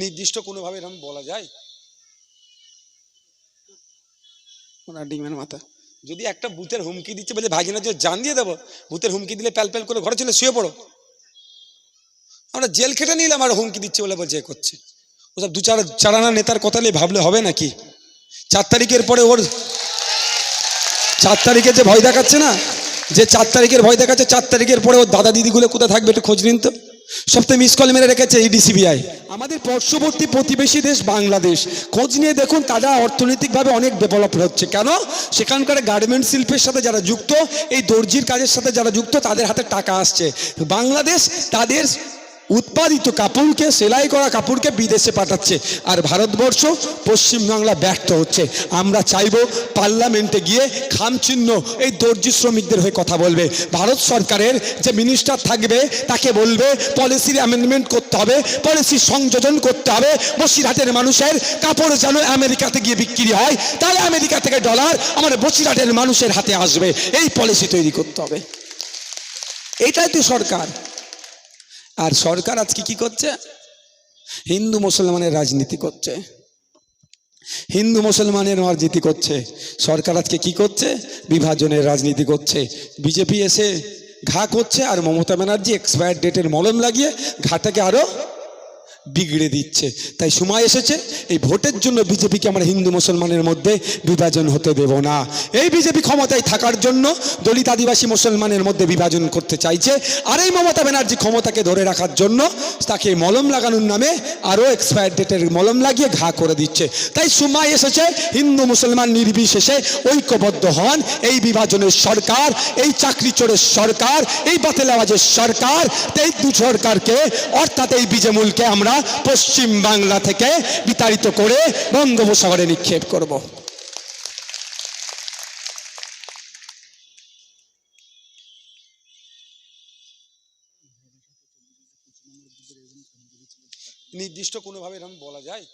নির্দিষ্ট কোনোভাবে এরকম বলা যায়? ওনার ডিমের মাথা। যদি একটা বুথের হুমকি দিচ্ছে বলে ভাগিনা যে জান দিয়ে দেবো বুথের হুমকি দিলে প্যাল প্যাল করে ঘরে চলে শুয়ে পড়ো। আমরা জেল খেটে নিলাম আর হুমকি দিচ্ছে বলে বলছে করছে। ওসব দু চার চারানা নেতার কথা নিয়ে ভাবলে হবে নাকি? চার তারিখের পরে ওর চার তারিখে যে ভয় দেখাচ্ছে না যে চার তারিখের ভয় দেখাচ্ছে চার তারিখের পরে ওর দাদা দিদিগুলো কোথায় থাকবে একটু খোঁজ নিন তো। সপ্তাহে মিস কল মেরে রেখেছে এই ডিসিবিআই আমাদের পার্শ্ববর্তী প্রতিবেশী দেশ বাংলাদেশ। খোঁজ নিয়ে দেখুন তারা অর্থনৈতিকভাবে অনেক ডেভেলপ হচ্ছে। কেন? সেখানকার গার্মেন্ট শিল্পের সাথে যারা যুক্ত, এই দর্জির কাজের সাথে যারা যুক্ত, তাদের হাতে টাকা আসছে। বাংলাদেশ তাদের উৎপাদিত কাপড়কে, সেলাই করা কাপড়কে বিদেশে পাঠাচ্ছে। আর ভারতবর্ষ পশ্চিমবাংলা ব্যর্থ হচ্ছে। আমরা চাইব পার্লামেন্টে গিয়ে খামচিহ্ন এই দর্জি শ্রমিকদের হয়ে কথা বলবে। ভারত সরকারের যে মিনিস্টার থাকবে, তাকে বলবে পলিসির অ্যামেন্ডমেন্ট করতে হবে পলিসি সংযোজন করতে হবে। বসিরহাটের মানুষের কাপড় যেন আমেরিকাতে গিয়ে বিক্রি হয়, তাহলে আমেরিকা থেকে ডলার আমাদের বসিরহাটের মানুষের হাতে আসবে। এই পলিসি তৈরি করতে হবে। এটাই তো সরকার। আর সরকার আজকে কি করছে? হিন্দু মুসলমানের রাজনীতি করছে। হিন্দু মুসলমানের রাজনীতি করছে। সরকার আজকে কি করছে? বিভাজনের রাজনীতি করছে। বিজেপি এসে ঘা করছে আর মমতা ব্যানার্জি এক্সপায়ার ডেটের মলম লাগিয়ে ঘাটাকে আরও বিগড়ে দিচ্ছে। তাই সময় এসেছে, এই ভোটের জন্য বিজেপিকে আমরা হিন্দু মুসলমানের মধ্যে বিভাজন হতে দেব না। এই বিজেপি ক্ষমতায় থাকার জন্য দলিত আদিবাসী মুসলমানের মধ্যে বিভাজন করতে চাইছে আর এই মমতা ব্যানার্জি ক্ষমতাকে ধরে রাখার জন্য তাকে মলম লাগানোর নামে আরও এক্সপায়ার ডেটের মলম লাগিয়ে ঘা করে দিচ্ছে। তাই সময় এসেছে, হিন্দু মুসলমান নির্বিশেষে ঐক্যবদ্ধ হন। এই বিভাজনের সরকার, এই চাকরি চোরের সরকার, এই বাতেলাবাজের সরকার এই দু সরকারকে, অর্থাৎ এই বিজেমূলকে আমরা পশ্চিম বাংলা থেকে বিতাড়িত করে বঙ্গোপসাগরে নিক্ষেপ করব। নির্দিষ্ট কোনোভাবে এরকম বলা যায়?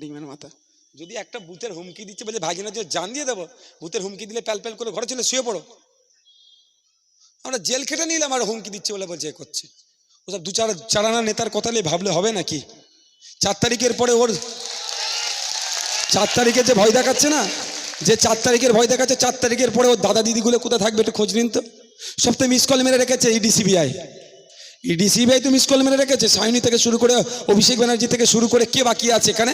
ডিমের মাথা। যদি একটা বুথের হুমকি দিচ্ছে বলে ভাগিনা যে জান দিয়ে দেবো, বুথের হুমকি দিলে প্যাল প্যাল করে ঘরে চলে শুয়ে পড়ো। আমরা জেল খেটে নিলাম আর হুমকি দিচ্ছে বলে বলছে করছে। ওসব দু চার চারানা নেতার কথা নিয়ে ভাবলে হবে নাকি? চার তারিখের পরে ওর চার তারিখে যে ভয় দেখাচ্ছে না, যে চার তারিখের ভয় দেখাচ্ছে, চার তারিখের পরে ওর দাদা দিদিগুলো কোথায় থাকবে একটু খোঁজ নিন তো। সপ্তাহে মিস কল মেরে রেখেছে এই ডিসিবিআই ইডি সিবিআই তো মিস কল মেরে রেখেছে সাইনি থেকে শুরু করে অভিষেক ব্যানার্জি থেকে শুরু করে কে বাকি আছে এখানে?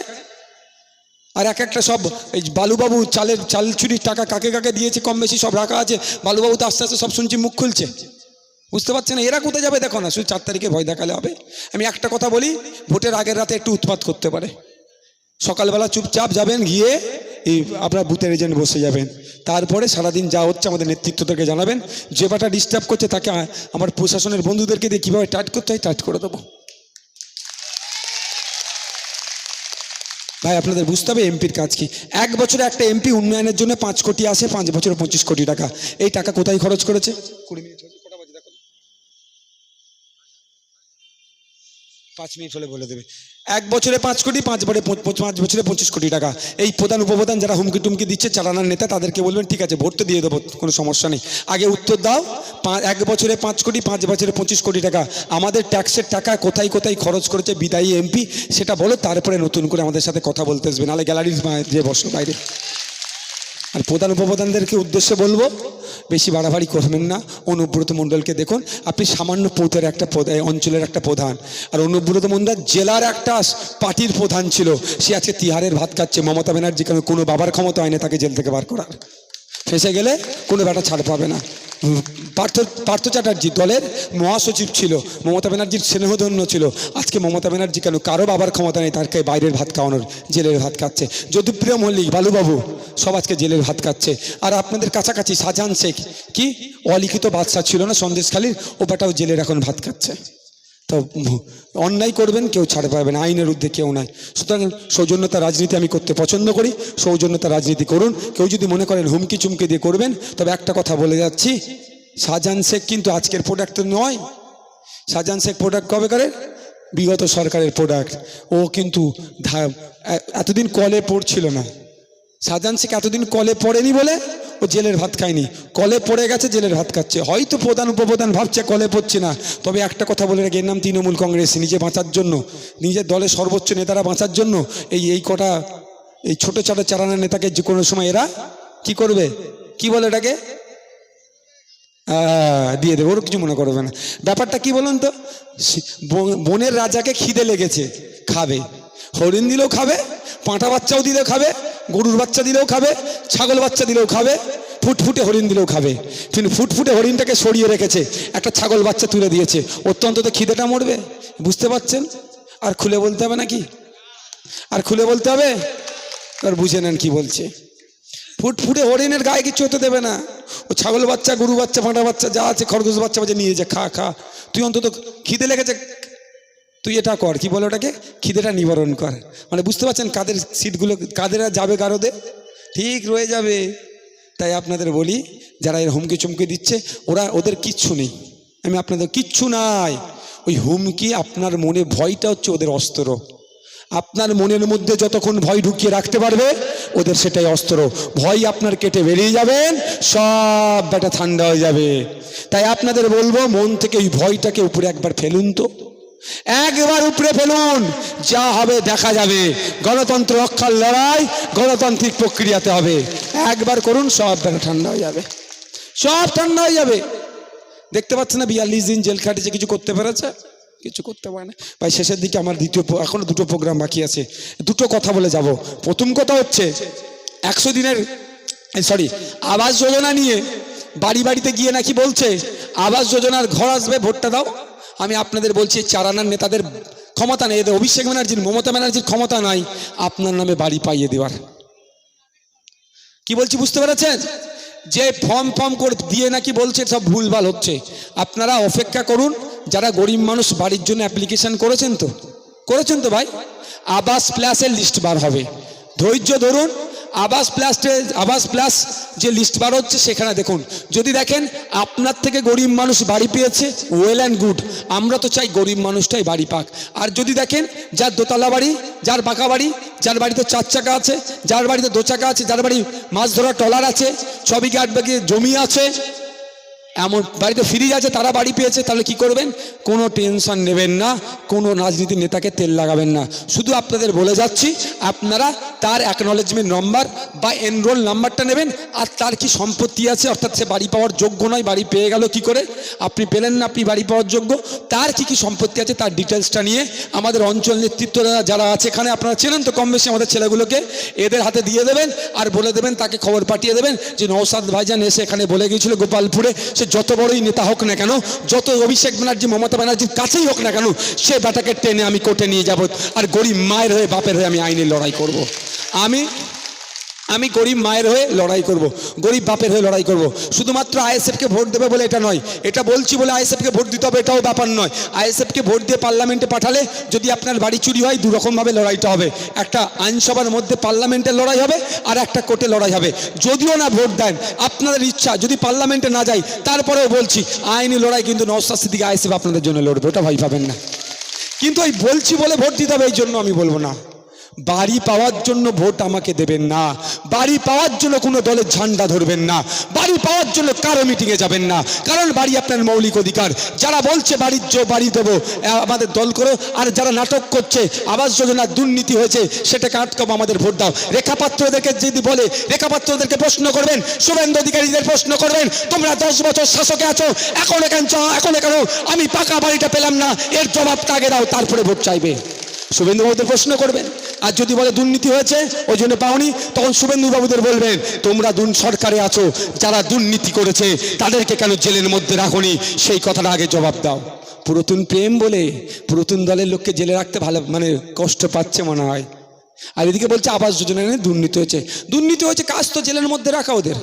আর এক একটা সব এই বালুবাবু চালের, চাল চুরির টাকা কাকে কাকে দিয়েছে, কম বেশি সব রাখা আছে, বালুবাবু তো আস্তে আস্তে সব শুনছি মুখ খুলছে। বুঝতে পারছেন এরা কোথায় যাবে? দেখো না, শুধু চার তারিখে ভয় দেখালে হবে। আমি একটা কথা বলি, ভোটের আগের রাতে একটু উৎপাত করতে পারে। সকালবেলা চুপচাপ যাবেন, গিয়ে এই আপনার বুথের এজেন্ট বসে যাবেন। তারপরে সারাদিন যা হচ্ছে আমাদের নেতৃত্বদেরকে জানাবেন। যে বাটা ডিস্টার্ব করছে তাকে আমার প্রশাসনের বন্ধুদেরকে দিয়ে কীভাবে টাইট করতে হয় টাইট করে দেবো। ভাই, আপনাদের বুঝতে হবে এমপির কাজ কি? এক বছরে একটা এমপি উন্নয়নের জন্য পাঁচ কোটি আসে, পাঁচ বছরে পঁচিশ কোটি টাকা। এই টাকা কোথায় খরচ করেছে? কুড়ি মিনিট হয়েছে, কটা বাজে দেখো তো? পাঁচ মিনিট হলে বলে দেবে। এক বছরে পাঁচ কোটি, পাঁচ পঁচ- পাঁচ বছরে পঁচিশ কোটি টাকা। এই প্রধান উপপ্রধান যারা হুমকি টুমকি দিচ্ছে, চালানার নেতা, তাদেরকে বলবেন, ঠিক আছে ভোট তো দিয়ে দেবো, কোনো সমস্যা নেই। আগে উত্তর দাও এক বছরে পাঁচ কোটি, পাঁচ বছরে পঁচিশ কোটি টাকা। আমাদের ট্যাক্সের টাকা কোথায় কোথায় খরচ করেছে বিদায়ী এমপি, সেটা বলো, তারপরে নতুন করে আমাদের সাথে কথা বলতে আসবে। নাহলে গ্যালারির যে বসো বাইরে। আর প্রধান উপপ্রধানদেরকে উদ্দেশ্যে বলব, বেশি বাড়াবাড়ি করবেন না। অনুব্রত মণ্ডলকে দেখুন, আপনি সামান্য পৌতের একটা অঞ্চলের একটা প্রধান। আর অনুব্রত মণ্ডল জেলার একটা পার্টির প্রধান ছিল। সে আছে তিহারের ভাত খাচ্ছে। মমতা ব্যানার্জি কেন বাবার ক্ষমতা হয় না তাকে জেল থেকে বার করার? ফেসে গেলে কোনো ব্যাটা ছাড় পাবে না। পার্থ পার্থ চ্যাটার্জি দলের মহাসচিব ছিল, মমতা ব্যানার্জির স্নেহধন্য ছিল। আজকে মমতা ব্যানার্জি কেন কারও বাবার ক্ষমতা নেই তারকে বাইরের ভাত খাওয়ানোর, জেলের ভাত খাচ্ছে। যদুপ্রিয় মল্লিক, বালুবাবু, সব আজকে জেলের ভাত খাচ্ছে। আর আপনাদের কাছাকাছি সাজান শেখ, কি? অলিখিত বাদশাহ ছিল না সন্দেশখালীর? ও বেটাও জেলের এখন ভাত খাচ্ছে। তো অন্যায় করবেন, কেউ ছাড় পাবে না, আইনের ঊর্ধ্বে কেউ নাই। সুতরাং সৌজন্যতা রাজনীতি আমি করতে পছন্দ করি, সৌজন্যতা রাজনীতি করুন। কেউ যদি মনে করেন হুমকি চুমকি দিয়ে করবেন, তবে একটা কথা বলে যাচ্ছি, শাহজাহান শেখ কিন্তু আজকের প্রোডাক্ট নয়। শাহজাহান শেখ প্রোডাক্ট কবে করে? বিগত সরকারের প্রোডাক্ট ও কিন্তু এতদিন কলে পড়ছিল না। শাহজাহান শেখ এতদিন কলে পড়েনি বলে ও জেলের ভাত খায়নি। কলে পড়ে গেছে, জেলের ভাত খাচ্ছে। হয়তো প্রধান, উপপ্রধান ভাবছে কলে পড়ছে না। তবে একটা কথা বলে রাখি, এর নাম তৃণমূল কংগ্রেস, নিজে বাঁচার জন্য। নিজের দলের সর্বোচ্চ নেতারা বাঁচার জন্য এই এই কটা, এই ছোট ছোট চারানা নেতাকে যে কোনো সময় এরা কি করবে? কি বলে এটাকে? দিয়ে দেবে। ওর কিছু মনে করবে না। ব্যাপারটা কি বলুন তো? বনের রাজাকে খিদে লেগেছে, খাবে। হরিণ দিলেও খাবে পাঁটা বাচ্চাও দিলে খাবে গরুর বাচ্চা দিলেও খাবে, ছাগল বাচ্চা দিলেও খাবে, ফুটফুটে হরিণ দিলেও খাবে। কিন্তু ফুটফুটে হরিণটাকে সরিয়ে রেখেছে, একটা ছাগল বাচ্চা তুলে দিয়েছে। অত্যন্ত তো খিদেটা মরবে, বুঝতে পারছেন? আর খুলে বলতে হবে নাকি? আর খুলে বলতে হবে? আর বুঝে নেন কি বলছে। ফুটফুটে হরিণের গায়ে কিছু হতে দেবে না। ও ছাগল বাচ্চা, গরু বাচ্চা পাঁটা বাচ্চা, যা আছে খরগোশ বাচ্চা বাচ্চা নিয়ে যা, খা খা। তুই অন্তত খিদে লেগেছে তুই এটা কর, কি বলে ওটাকে? খিদেটা নিবারণ কর। মানে বুঝতে পারছেন কাদের সিটগুলো, কাদের যাবে গারদে ঠিক রয়ে যাবে। তাই আপনাদের বলি, যারা এর হুমকি চুমকি দিচ্ছে, ওরা ওদের কিচ্ছু নেই। আমি আপনাদের কিচ্ছু নাই। ওই হুমকি, আপনার মনে ভয়টা হচ্ছে ওদের অস্ত্র। আপনার মনের মধ্যে যতক্ষণ ভয় ঢুকিয়ে রাখতে পারবে, ওদের সেটাই অস্ত্র। ভয় আপনার কেটে বেরিয়ে যাবেন, সব ব্যাটা ঠান্ডা হয়ে যাবে। তাই আপনাদের বলব, মন থেকে ওই ভয়টাকে উপরে একবার ফেলুন তো। একবার উপরে ফেলুন, যা হবে দেখা যাবে। গণতন্ত্র রক্ষার লড়াই, গণতান্ত্রিক প্রক্রিয়াতে হবে। একবার করুন, সব ব্যাটা ঠান্ডা হয়ে যাবে। সব ঠান্ডা হয়ে যাবে। দেখতে পাচ্ছেন না, বিয়াল্লিশ দিন জেল খাটিছে কিছু করতে পেরেছে? কিছু করতে পারে না। ভাই, শেষের দিকে আমার দ্বিতীয় প- এখনও দুটো প্রোগ্রাম বাকি আছে। দুটো কথা বলে যাব। প্রথম কথা হচ্ছে, একশো দিনের সরি আবাস যোজনা নিয়ে বাড়ি বাড়িতে গিয়ে নাকি বলছে, আবাস যোজনার ঘর আসবে, ভোটটা দাও। আমি আপনাদের বলছি চারানার নেতাদের ক্ষমতা নেই, এদের অভিষেক ব্যানার্জির, মমতা ব্যানার্জির ক্ষমতা নাই, আপনার নামে বাড়ি পাইয়ে দেওয়ার। কি বলছি, বুঝতে পেরেছেন? যে ফর্ম ফর্ম করে, দিয়ে নাকি বলছে, সব ভুলভাল হচ্ছে। আপনারা অপেক্ষা করুন, যারা গরিব মানুষ, বাড়ির জন্য অ্যাপ্লিকেশন করেছেন তো? করেছেন তো ভাই? আবাস প্লাসের লিস্ট বার হবে। ধৈর্য ধরুন আবাস প্লাসে আবাস প্লাস যে লিস্ট বার হচ্ছে, সেখানে দেখুন। যদি দেখেন, আপনার থেকে গরিব মানুষ বাড়ি পেয়েছে ওয়েল অ্যান্ড গুড আমরা তো চাই গরিব মানুষটাই বাড়ি পাক। আর যদি দেখেন, যার দোতলা বাড়ি, যার বাঁকা বাড়ি, যার বাড়িতে চার চাকা আছে, যার বাড়িতে দো চাকা আছে, যার বাড়ি মাছ ধরার টলার আছে ছবিকে আট জমি আছে এমন বাড়িতে ফ্রিজ আছে, তারা বাড়ি পেয়েছে, তাহলে কি করবেন? কোনো টেনশন নেবেন না, কোনো রাজনীতির নেতাকে তেল লাগাবেন না। শুধু আপনাদের বলে যাচ্ছি, আপনারা তার অ্যাকনলেজমেন্ট নম্বর বা এনরোল নাম্বারটা নেবেন, আর তার কি সম্পত্তি আছে, অর্থাৎ সে বাড়ি পাওয়ার যোগ্য নয়, বাড়ি পেয়ে গেল কি করে? আপনি পেলেন না, আপনি বাড়ি পাওয়ার যোগ্য। তার কি কি সম্পত্তি আছে, তার ডিটেলসটা নিয়ে আমাদের অঞ্চল নেতৃত্বরা যারা আছে এখানে, আপনারা চেনেন তো কম বেশি আমাদের ছেলেগুলোকে, এদের হাতে দিয়ে দেবেন, আর বলে দেবেন, তাকে খবর পাঠিয়ে দেবেন যে নৌসাদ ভাইজান এসে এখানে বলে গিয়েছিল গোপালপুরে, সে যত বড়ই নেতা হোক না কেন, যত অভিষেক ব্যানার্জি, মমতা ব্যানার্জির কাছেই হোক না কেন, সে ব্যাটাকে টেনে আমি কোর্টে নিয়ে যাব আর গরিব মায়ের হয়ে, বাপের হয়ে আমি আইনের লড়াই করব। আমি আমি গরিব মায়ের হয়ে লড়াই করব। গরিব বাপের হয়ে লড়াই করব। শুধুমাত্র আইএসএফকে ভোট দেবে বলে এটা নয়, এটা বলছি বলে আইএসএফকে ভোট দিতে হবে এটাও ব্যাপার নয় আইএসএফকে ভোট দিয়ে পার্লামেন্টে পাঠালে যদি আপনার বাড়ি চুরি হয়, দুরকমভাবে লড়াইটা হবে একটা আইনসভার মধ্যে পার্লামেন্টের লড়াই হবে আর একটা কোর্টে লড়াই হবে যদিও না ভোট দেন, আপনাদের ইচ্ছা, যদি পার্লামেন্টে না যাই, তারপরেও বলছি, আইনি লড়াই কিন্তু নওসাদ সিদ্দিকি আইএসএফ আপনাদের জন্য লড়বে, ওটা ভাই পাবেন না কিন্তু ওই বলছি বলে ভোট দিতে হবে, এই জন্য আমি বলব না বাড়ি পাওয়ার জন্য ভোট আমাকে দেবেন না। বাড়ি পাওয়ার জন্য কোনো দলের ঝান্ডা ধরবেন না। বাড়ি পাওয়ার জন্য কারও মিটিংয়ে যাবেন না। কারণ বাড়ি আপনার মৌলিক অধিকার। যারা বলছে বাড়ির বাড়ি দেবো আমাদের দল করো, আর যারা নাটক করছে, আবাস যোজনার দুর্নীতি হয়েছে, সেটাকে আটকাবো, আমাদের ভোট দাও। রেখাপাত্রদেরকে যদি বলে, রেখাপাত্রদেরকে প্রশ্ন করবেন, শুভেন্দু অধিকারীদের প্রশ্ন করবেন, তোমরা দশ বছর শাসকে আছো, এখন এখান এখন কেন আমি পাকা বাড়িটা পেলাম না, এর জবাবটা আগে দাও, তারপরে ভোট চাইবে। শুভেন্দু প্রশ্ন করবেন। আর যদি বলে দুর্নীতি হয়েছে, ওই জন্য পাওনি, তখন শুভেন্দুবাবুদের বলবেন, তোমরা দুন সরকারে আছো, যারা দুর্নীতি করেছে, তাদেরকে কেন জেলের মধ্যে রাখনি? সেই কথাটা আগে জবাব দাও। পুরাতন প্রেম বলে, পুরাতন দলের লোককে জেলে রাখতে ভালো মানে কষ্ট পাচ্ছে মনে হয়। আর এদিকে বলছে, আবাস যোজনা দুর্নীতি হয়েছে। দুর্নীতি হয়েছে, কাজ তো জেলের মধ্যে রাখা ওদের।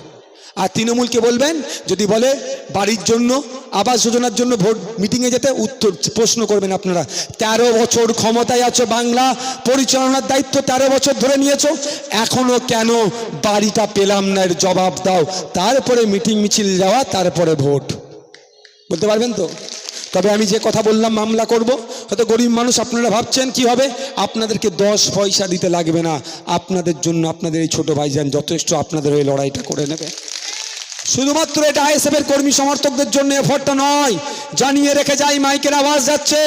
আর তৃণমূলকে বলবেন, যদি বলে বাড়ির জন্য, আবাস যোজনার জন্য ভোট মিটিংয়ে যেতে উত্তর প্রশ্ন করবেন আপনারা। তেরো বছর ক্ষমতায় আছো বাংলা, পরিচালনার দায়িত্ব তেরো বছর ধরে নিয়েছো, এখনও কেন বাড়িটা পেলাম না এর জবাব দাও। তারপরে মিটিং মিছিল যাওয়া, তারপরে ভোট। বলতে পারবেন তো? তবে আমি যে কথা বললাম, মামলা করব। হয়তো গরিব মানুষ, আপনারা ভাবছেন কি হবে? আপনাদেরকে দশ পয়সা দিতে লাগবে না। আপনাদের জন্য আপনাদের এই ছোট ভাইজান যথেষ্ট আপনাদের ওই লড়াইটা করে নেবে। শুধুমাত্র এটা আইএসএফ এর কর্মী সমর্থকদের জন্য এফর্টটা নয়। জানিয়ে রেখে যাই, মাইকের আওয়াজ যাচ্ছে।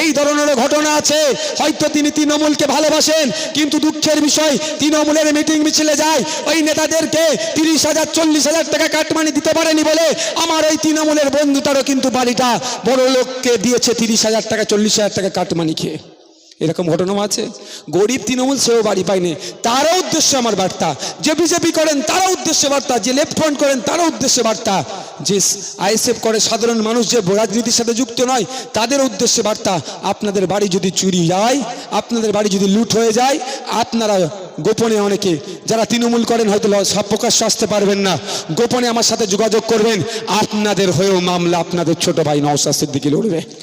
এই ধরনের ঘটনা আছে। হয়তো তিনি তৃণমূলকে ভালোবাসেন, কিন্তু দুঃখের বিষয়, তৃণমূলের মিটিং মিছিলে যায়। ওই নেতাদেরকে তিরিশ হাজার, চল্লিশ হাজার টাকা কাটমানি দিতে পারেনি বলে আমার ওই তৃণমূলের বন্ধুটারও কিন্তু বাড়িটা বড় লোককে দিয়েছে তিরিশ হাজার টাকা, চল্লিশ হাজার টাকা কাটমানি খেয়ে। এরকম ঘটনাও আছে। গরিব তৃণমূল সেও বাড়ি পায়নি। তারও উদ্দেশ্যে আমার বার্তা। যে বিজেপি করেন, তারও উদ্দেশ্যে বার্তা। যে লেফট ফ্রন্ট করেন, তারও উদ্দেশ্যে বার্তা। যে আইএসএফ করে সাধারণ মানুষ, যে রাজনীতির সাথে যুক্ত নয়, তাদের উদ্দেশ্যে বার্তা। আপনাদের বাড়ি যদি চুরি যায়, আপনাদের বাড়ি যদি লুট হয়ে যায়, আপনারা গোপনে অনেকে, যারা তৃণমূল করেন, হয়তো সব প্রকাশ্য আসতে পারবেন না। গোপনে আমার সাথে যোগাযোগ করবেন। আপনাদের হয়েও মামলা, আপনাদের ছোট ভাই নওশাদ সিদ্দিকি লড়বে।